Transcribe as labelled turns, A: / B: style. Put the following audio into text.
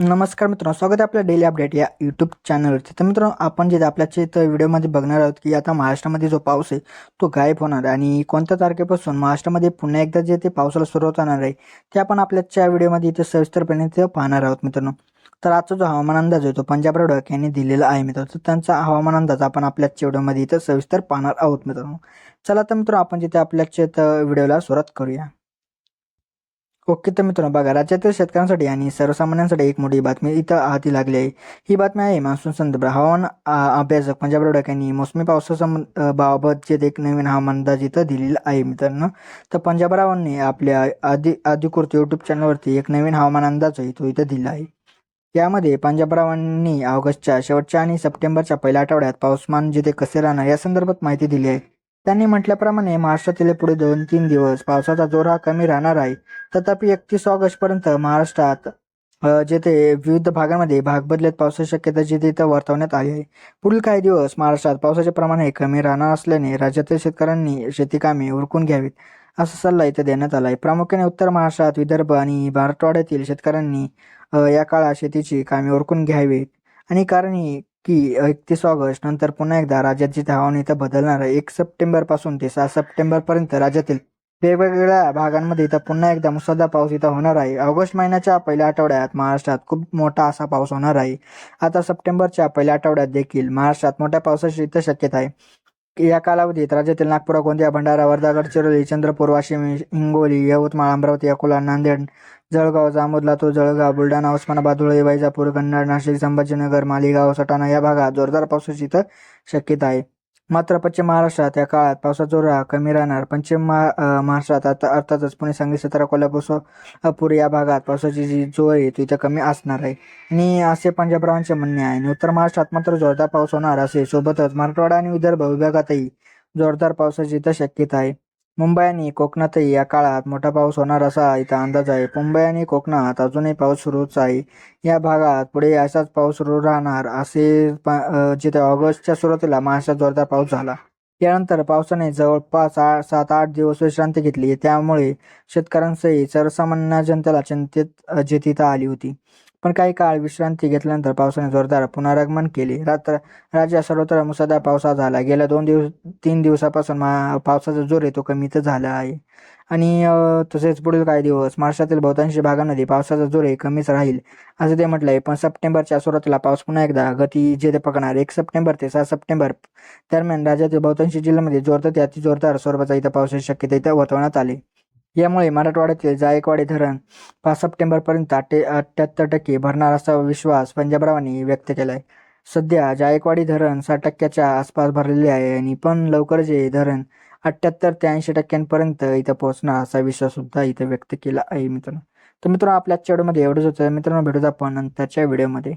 A: नमस्कार मित्रांनो स्वागत आहे आपल्या डेली अपडेट या यूट्यूब चॅनलवरती तर मित्रांनो आपण जे आपल्याचे इथं व्हिडिओमध्ये बघणार आहोत की आता महाराष्ट्रामध्ये जो पाऊस आहे तो गायब होणार आहे. आणि कोणत्या तारखेपासून महाराष्ट्रामध्ये पुन्हा एकदा जे ते पावसाला सुरुवात होणार आहे ते आपण आपल्याच्या व्हिडिओमध्ये इथे सविस्तरपणे ते पाहणार आहोत मित्रांनो. तर आजचा जो हवामान अंदाज आहे तो पंजाब रोडक यांनी दिलेला आहे मित्रांनो. तर त्यांचा हवामान अंदाज आपण आपल्याच व्हिडिओमध्ये इथं सविस्तर पाहणार आहोत मित्रांनो. चला तर मित्रांनो आपण जिथे आपल्याच व्हिडिओला सुरुवात करूया. ओके तर मित्रांनो बघा राज्यातील शेतकऱ्यांसाठी आणि सर्वसामान्यांसाठी एक मोठी बातमी इथं हाती लागली आहे. ही बातमी आहे मान्सून संदर्भ हवामान अभ्यासक पंजाब रोडक यांनी मोसमी पावसासंबंध बाबत जे एक नवीन हवामान अंदाज इथं दिलेला आहे मित्रांनो. तर पंजाबरावांनी आपल्या आधी अधिकृत यूट्यूब चॅनलवरती एक नवीन हवामान अंदाज तो इथं दिला आहे. यामध्ये पंजाबरावांनी ऑगस्टच्या शेवटच्या आणि सप्टेंबरच्या पहिल्या आठवड्यात पाऊसमान जिथे कसे राहणार या संदर्भात माहिती दिली आहे. त्यांनी म्हटल्याप्रमाणे महाराष्ट्रातील पुढे दोन तीन दिवस पावसाचा जोर हा कमी राहणार आहे. तथापि एकतीस ऑगस्ट पर्यंत महाराष्ट्रात जेथे विविध भागांमध्ये भाग बदलत पावसाची शक्यता जिथे इथं वर्तवण्यात आली आहे. पुढील काही दिवस महाराष्ट्रात पावसाचे प्रमाण हे कमी राहणार असल्याने राज्यातील शेतकऱ्यांनी शेती कामे उरकून घ्यावीत असा सल्ला इथं देण्यात आला आहे प्रामुख्याने उत्तर महाराष्ट्रात विदर्भ आणि मराठवाड्यातील शेतकऱ्यांनी या काळात शेतीची कामे उरकून घ्यावीत. आणि कारण की एकतीस ऑगस्ट नंतर पुन्हा एकदा राज्याची जिथे इथं बदलणार आहे. एक सप्टेंबरपासून ते सहा सप्टेंबर पर्यंत राज्यातील वेगवेगळ्या भागांमध्ये इथं पुन्हा एकदा मुसळधार पाऊस इथं होणार आहे. ऑगस्ट महिन्याच्या पहिल्या आठवड्यात महाराष्ट्रात खूप मोठा असा पाऊस होणार आहे. आता सप्टेंबरच्या पहिल्या आठवड्यात देखील महाराष्ट्रात मोठ्या पावसाची इथं शक्यता आहे. या कालावधीत राज्यातील नागपूर गोंदिया भंडारा वर्धा गडचिरोली चंद्रपूर वाशिम हिंगोली यवतमाळ अमरावती अकोला नांदेड जळगाव जामोद लातूर जळगाव बुलढाणा उस्मानाबाद धुळे वैजापूर कन्नड नाशिक संभाजीनगर मालेगाव सटाणा या भागात जोरदार पावसाची इथं शक्यता आहे. मात्र पश्चिम महाराष्ट्रात या काळात पावसाचा जोरा कमी राहणार. पश्चिम महा महाराष्ट्रात आता अर्थातच पुणे सांगली सातारा कोल्हापूर सोलापूर या भागात पावसाची जी जोर आहे ती इथं कमी असणार आहे. आणि असे पंजाबरावांचे म्हणणे आहे आणि उत्तर महाराष्ट्रात मात्र जोरदार पाऊस होणार असे सोबतच मराठवाडा आणि विदर्भ विभागातही जोरदार पावसाची इथं शक्यता आहे. मुंबई आणि कोकणातही या काळात मोठा पाऊस होणार असा इथं अंदाज आहे. मुंबई आणि कोकणात अजूनही पाऊस सुरूच आहे. या भागात पुढे असाच पाऊस सुरू राहणार असे पा जिथे ऑगस्टच्या सुरुवातीला महाराष्ट्रात जोरदार पाऊस झाला. यानंतर पावसाने जवळपास सात आठ दिवस विश्रांती घेतली. त्यामुळे शेतकऱ्यांसही सर्वसामान्य जनतेला चिंतेत अ, आली होती. पण काही काळ विश्रांती घेतल्यानंतर पावसाने जोरदार पुनरागमन केले. रात्र राज्यात सर्वत्र मुसळधार पावसा झाला. गेल्या दोन दिवस तीन दिवसापासून मा पावसाचा जोर आहे तो कमी तर झाला आहे. आणि तसेच पुढील काही दिवस महाराष्ट्रातील बहुतांशी भागांमध्ये पावसाचा जोर कमीच राहील असं ते म्हटलंय. पण सप्टेंबरच्या सुरुवातीला पाऊस पुन्हा एकदा गती जेथे पकणार पकडणार. एक सप्टेंबर ते सहा सप्टेंबर दरम्यान राज्यातील बहुतांशी जिल्ह्यामध्ये जोरदार ते अतिजोरदार स्वरूपाचा इथं पावसाची शक्यता इथं वर्तवण्यात आली. यामुळे मराठवाड्यातील जायकवाडी धरण पाच सप्टेंबरपर्यंत अठ्ठे अठ्ठ्याहत्तर टक्के भरणार असा विश्वास पंजाबरावांनी व्यक्त केला आहे सध्या जायकवाडी धरण साठ टक्क्याच्या आसपास भरलेले आहे आणि पण लवकरच हे धरण अठ्ठ्याहत्तर ते ऐंशी टक्क्यांपर्यंत इथं पोहोचणार असा विश्वास सुद्धा इथं व्यक्त केला आहे मित्रांनो. तर मित्रांनो आपल्या आजच्या व्हिडिओमध्ये एवढंच होतं. मित्रांनो भेटूच आपण नंतरच्या व्हिडिओमध्ये